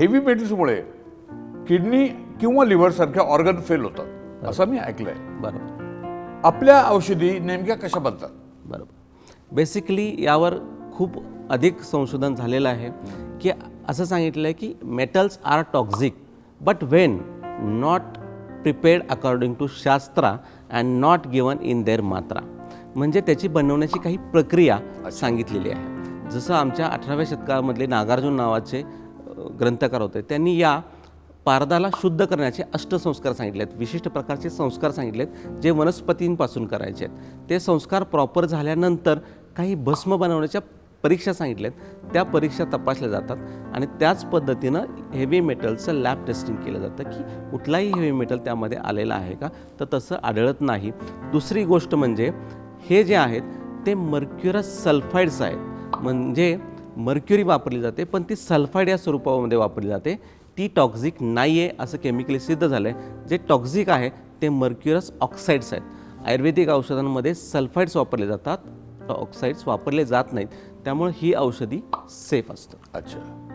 Heavy मेटल्समुळे kidney किंवा liver सारख्या ऑर्गन फेल होतात. असं मी ऐकलंय. बरोबर. आपल्या औषधी नेमक्या कशा बनतात? बरोबर. बेसिकली यावर खूप अधिक संशोधन झालेलं आहे की असं सांगितलं आहे की metals are toxic but when not prepared according to shastra and not given in their matra म्हणजे त्याची बनवण्याची काही प्रक्रिया सांगितलेली आहे. जसं आमच्या अठराव्या शतकामधले नागार्जुन नावाचे ग्रंथकार होते. त्यांनी या पारदाला शुद्ध करण्याचे अष्टसंस्कार सांगितले आहेत. विशिष्ट प्रकारचे संस्कार सांगितले आहेत जे वनस्पतींपासून करायचे आहेत. ते संस्कार प्रॉपर झाल्यानंतर काही भस्म बनवण्याच्या परीक्षा सांगितल्यात त्या परीक्षा तपासल्या जातात आणि त्याच पद्धतीनं हेवी मेटलचं लॅब टेस्टिंग केलं जातं की कुठलाही हेवी मेटल त्यामध्ये आलेलं आहे का? तर तसं आढळत नाही. दुसरी गोष्ट म्हणजे हे जे आहेत ते मर्क्युरस सल्फाईड्स आहेत. म्हणजे मर्क्युरी वापरली जाते पण ती सल्फाईड या स्वरूपामध्ये वापरली जाते. ती टॉक्झिक नाही आहे असं केमिकली सिद्ध झालं आहे जे टॉक्झिक आहे ते मर्क्युरस ऑक्साईड्स आहेत. आयुर्वेदिक औषधांमध्ये सल्फाईड्स वापरले जातात ऑक्साईड्स वापरले जात नाहीत. त्यामुळे ही औषधी सेफ असतं अच्छा.